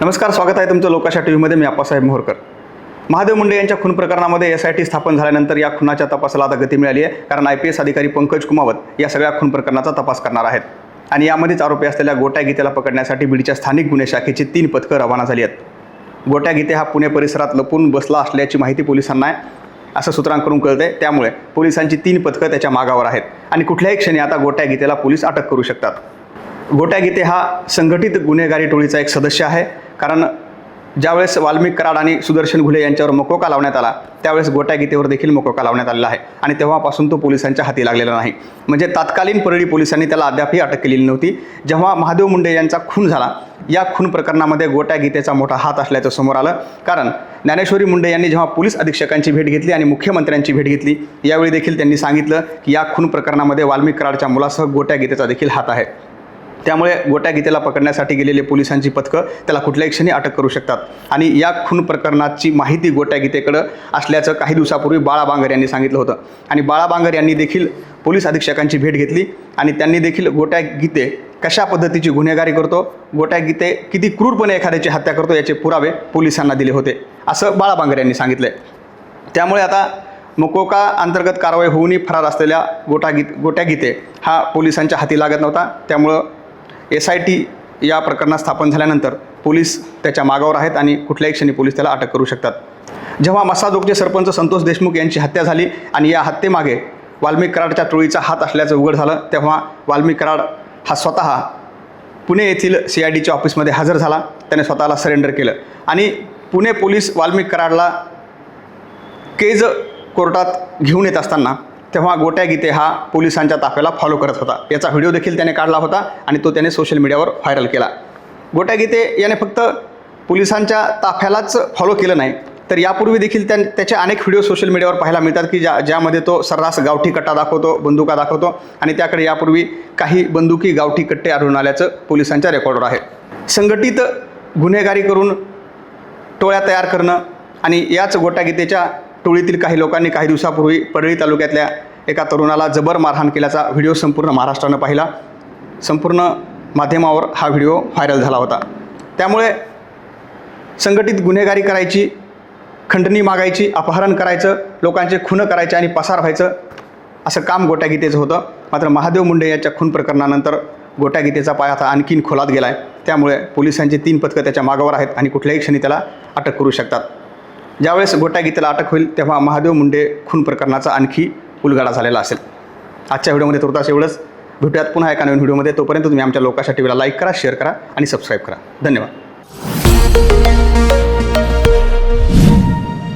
नमस्कार स्वागत आहे तुमचं लोकाशा टी व्हीमध्ये मी आप्पासाहेब मोहरकर. महादेव मुंडे यांच्या खून प्रकरणामध्ये एस आय टी स्थापन झाल्यानंतर या खुनाच्या तपासाला आता गती मिळाली आहे. कारण आय पी एस अधिकारी पंकज कुमावत या सगळ्या खून प्रकरणाचा तपास करणार आहेत. आणि यामध्येच आरोपी असलेल्या गोट्या गीतेला पकडण्यासाठी बीडच्या स्थानिक गुन्हे शाखेची तीन पथकं रवाना झाली आहेत. गोट्या गीते हा पुणे परिसरात लपून बसला असल्याची माहिती पोलिसांना आहे. असं सूत्रांकडून कळतं आहे त्यामुळे पोलिसांची तीन पथकं त्याच्या मागावर आहेत. आणि कुठल्याही क्षणी आता गोट्या गीतेला पोलीस अटक करू शकतात. गोट्या गीते हा संघटित गुन्हेगारी टोळीचा एक सदस्य आहे. कारण ज्यावेळेस वाल्मिक कराड आणि सुदर्शन घुले यांच्यावर मकोका लावण्यात आला त्यावेळेस गोट्या गीतेवर देखील मकोका लावण्यात आलेला आहे. आणि तेव्हापासून तो पोलिसांच्या हाती लागलेला नाही. म्हणजे तात्कालीन परळी पोलिसांनी त्याला अद्यापही अटक केलेली नव्हती. जेव्हा महादेव मुंडे यांचा खून झाला या खून प्रकरणामध्ये गोट्या गीतेचा मोठा हात असल्याचं समोर आलं. कारण ज्ञानेश्वरी मुंडे यांनी जेव्हा पोलीस अधीक्षकांची भेट घेतली आणि मुख्यमंत्र्यांची भेट घेतली यावेळी देखील त्यांनी सांगितलं की या खून प्रकरणामध्ये वाल्मिक कराडच्या मुलासह गोट्या गीतेचा देखील हात आहे. त्यामुळे गोट्या गीतेला पकडण्यासाठी गेलेले पोलिसांची पथकं त्याला कुठल्याही क्षणी अटक करू शकतात. आणि या खून प्रकरणाची माहिती गोट्या गीतेकडं असल्याचं काही दिवसापूर्वी बाळा बांगर यांनी सांगितलं होतं. आणि बाळा बांगर यांनी देखील पोलीस अधीक्षकांची भेट घेतली आणि त्यांनी देखील गोट्या गीते कशा पद्धतीची गुन्हेगारी करतो गोट्या गीते किती क्रूरपणे एखाद्याची हत्या करतो याचे पुरावे पोलिसांना दिले होते असं बाळा बांगर यांनी सांगितलं त्यामुळे आता मकोका अंतर्गत कारवाई होऊनही फरार असलेल्या गोटा गीत गोट्या गीते हा पोलिसांच्या हाती लागत नव्हता. त्यामुळं एस आय टी या प्रकरणात स्थापन झाल्यानंतर पोलीस त्याच्या मागावर आहेत आणि कुठल्याही क्षणी पोलीस त्याला अटक करू शकतात. जेव्हा मसाजोगचे सरपंच संतोष देशमुख यांची हत्या झाली आणि या हत्येमागे वाल्मिक कराडच्या टोळीचा हात असल्याचं उघड झालं तेव्हा वाल्मिक कराड हा स्वतः पुणे येथील सी आय डीच्या ऑफिसमध्ये हजर झाला. त्याने स्वतःला सरेंडर केलं. आणि पुणे पोलीस वाल्मिक कराडला केज कोर्टात घेऊन येत असताना तेव्हा गोट्या गीते हा पोलिसांच्या ताफ्याला फॉलो करत होता. याचा व्हिडिओ देखील त्याने काढला होता आणि तो त्याने सोशल मीडियावर व्हायरल केला. गोट्या गीते याने फक्त पोलिसांच्या ताफ्यालाच फॉलो केलं नाही तर यापूर्वी देखील त्या त्याचे अनेक व्हिडिओ सोशल मीडियावर पाहायला मिळतात की ज्या ज्यामध्ये तो सर्रास गावठी कट्टा दाखवतो बंदुका दाखवतो आणि त्याकडे यापूर्वी काही बंदुकी गावठी कट्टे आढळून आल्याचं पोलिसांच्या रेकॉर्डवर आहे. संघटित गुन्हेगारी करून टोळ्या तयार करणं आणि याच गोट्यागीतेच्या टोळीतील काही लोकांनी काही दिवसापूर्वी परळी तालुक्यातल्या एका तरुणाला जबर मारहाण केल्याचा व्हिडिओ संपूर्ण महाराष्ट्रानं पाहिला. संपूर्ण माध्यमावर हा व्हिडिओ व्हायरल झाला होता. त्यामुळे संघटित गुन्हेगारी करायची खंडणी मागायची अपहरण करायचं लोकांचे खुनं करायचे आणि पसार व्हायचं असं काम गोट्यागीतेचं होतं. मात्र महादेव मुंडे याच्या खून प्रकरणानंतर गोट्यागीतेचा पाय आता आणखीन खोलात गेला आहे त्यामुळे पोलिसांची तीन पथकं त्याच्या मागावर आहेत आणि कुठल्याही क्षणी त्याला अटक करू शकतात. ज्यावेळेस गोट्यागीतेला अटक होईल तेव्हा महादेव मुंडे खून प्रकरणाचा आणखी उलगडा झालेला असेल. आजच्या व्हिडिओमध्ये तुर्तास एवढंच. भेटूयात पुन्हा एका नवीन व्हिडिओमध्ये. तोपर्यंत तुम्ही आमच्या लोकांच्या टीव्हीला लाईक करा शेअर करा आणि सबस्क्राईब करा. धन्यवाद.